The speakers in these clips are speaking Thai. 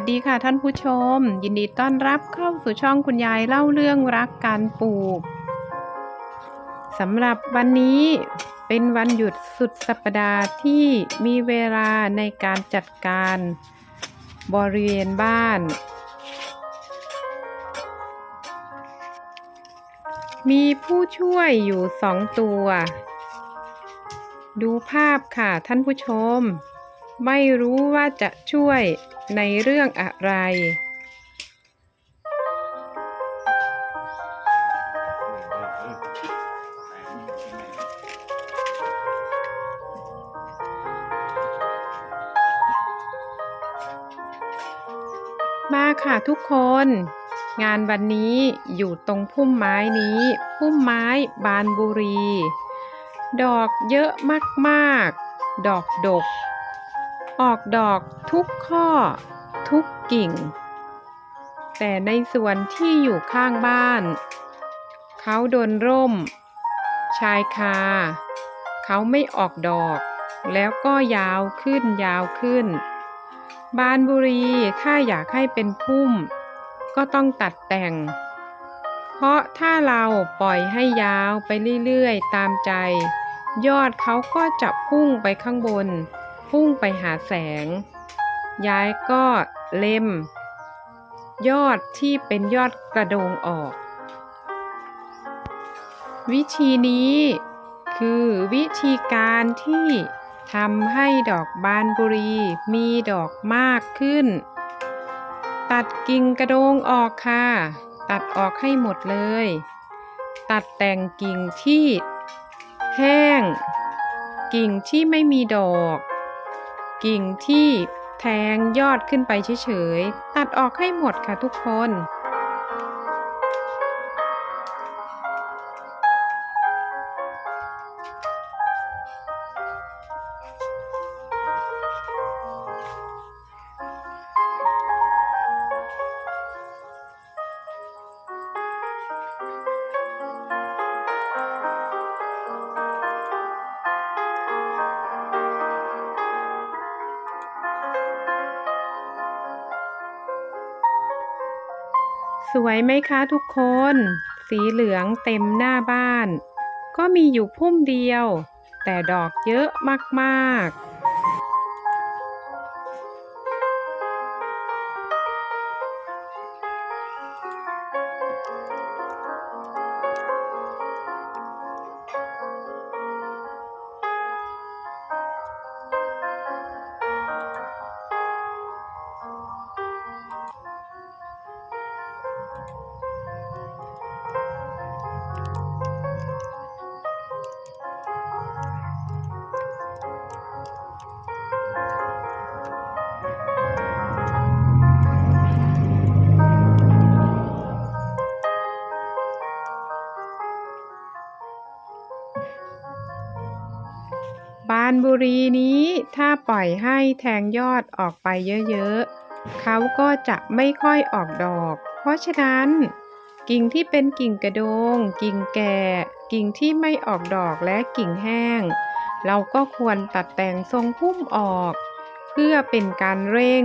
สดีค่ะท่านผู้ชม ยินดีต้อนรับเข้าสู่ช่องคุณยายเล่าเรื่องรักการปลูกสำหรับวันนี้เป็นวันหยุดสุดสัปดาห์ที่มีเวลาในการจัดการบริเวณบ้าน มีผู้ช่วยอยู่สองตัว ดูภาพค่ะท่านผู้ชม ไม่รู้ว่าจะช่วย ในเรื่องอะไร มาค่ะทุกคน งานวันนี้อยู่ตรงพุ่มไม้นี้ พุ่มไม้บานบุรี ดอกเยอะมาก ๆ ดอกดก ออกดอกทุกข้อ ทุกกิ่ง แต่ในส่วนที่อยู่ข้างบ้าน เขาโดนร่ม ชายคา เขาไม่ออกดอก แล้วก็ยาวขึ้นยาวขึ้น บานบุรีถ้าอยากให้เป็นพุ่ม ก็ต้องตัดแต่ง เพราะถ้าเราปล่อยให้ยาวไปเรื่อยๆ ตามใจ ยอดเขาก็จะพุ่งไปข้างบน พุ่งไปหาแสง ย้ายก็เล็มยอดที่เป็นยอดกระโดงออก วิธีนี้คือวิธีการที่ทำให้ดอกบานบุรีมีดอกมากขึ้น ตัดกิ่งกระโดงออกค่ะ ตัดออกให้หมดเลย ตัดแต่งกิ่งที่แห้ง กิ่งที่ไม่มีดอก กิ่งที่แทงยอดขึ้นไปเฉยๆ ตัดออกให้หมดค่ะทุกคน สวยไหมคะทุกคน สีเหลืองเต็มหน้าบ้าน ก็มีอยู่พุ่มเดียว แต่ดอกเยอะมากๆ บานบุรีนี้ถ้าปล่อยให้แทงยอดออกไปเยอะๆ เขาก็จะไม่ค่อยออกดอก เพราะฉะนั้น กิ่งที่เป็นกิ่งกระโดง กิ่งแก่ กิ่งที่ไม่ออกดอกและกิ่งแห้ง เราก็ควรตัดแต่งทรงพุ่มออก เพื่อเป็นการเร่ง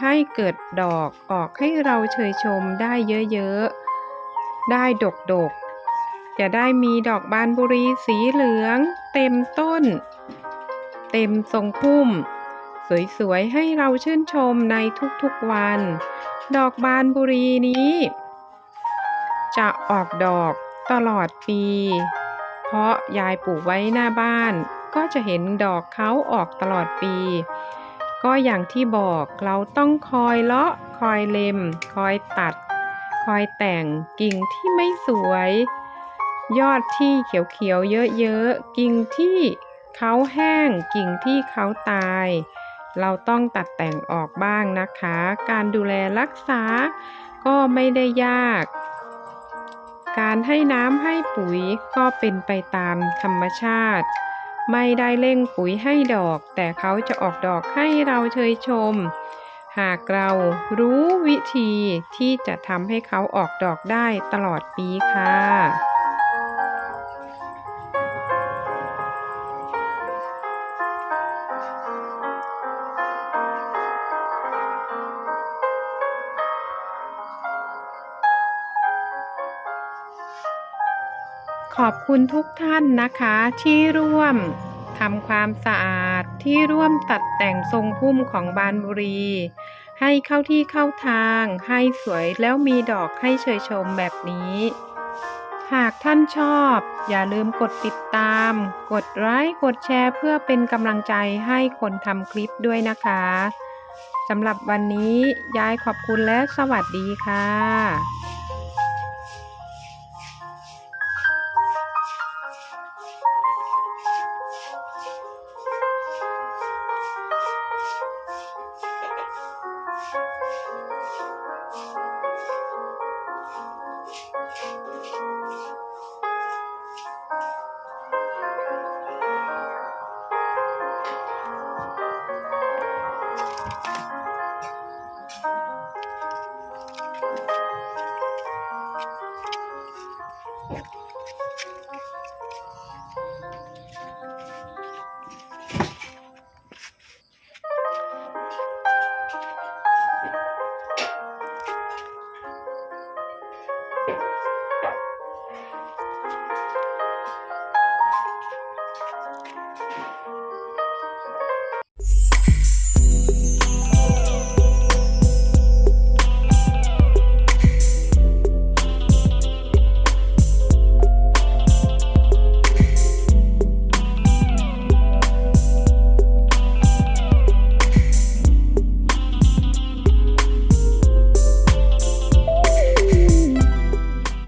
ให้เกิดดอกออกให้เราเชยชมได้เยอะๆ ได้ดกๆจะได้มีดอกบานบุรีสีเหลืองเต็มต้น เต็มทรงพุ่ม สวยๆ ให้เราชื่นชมในทุกๆวัน ดอกบานบุรีนี้ จะออกดอกตลอดปี เพราะยายปลูกไว้หน้าบ้าน ก็จะเห็นดอกเขาออกตลอดปี ก็อย่างที่บอกเราต้องคอยเลาะคอยเล็ม คอยตัด คอยแต่งกิ่งที่ไม่สวย ยอดที่เขียวๆเยอะๆกิ่งที่ เขาแห้งกิ่งที่เขาตาย เราต้องตัดแต่งออกบ้างนะคะ การดูแลรักษาก็ไม่ได้ยาก การให้น้ำให้ปุ๋ยก็เป็นไปตามธรรมชาติ ไม่ได้เร่งปุ๋ยให้ดอก แต่เขาจะออกดอกให้เราเชยชม หากเรารู้วิธีที่จะทำให้เขาออกดอกได้ตลอดปีค่ะ ขอบคุณทุกท่านนะคะที่ร่วมทำความสะอาดที่ร่วมตัดแต่งทรงพุ่มของบานบุรี ให้เข้าที่เข้าทาง ให้สวยแล้วมีดอกให้เชยชมแบบนี้ หากท่านชอบ อย่าลืมกดติดตาม กดไลค์กดแชร์เพื่อเป็นกำลังใจให้คนทำคลิปด้วยนะคะสำหรับวันนี้ยายขอบคุณและสวัสดีค่ะ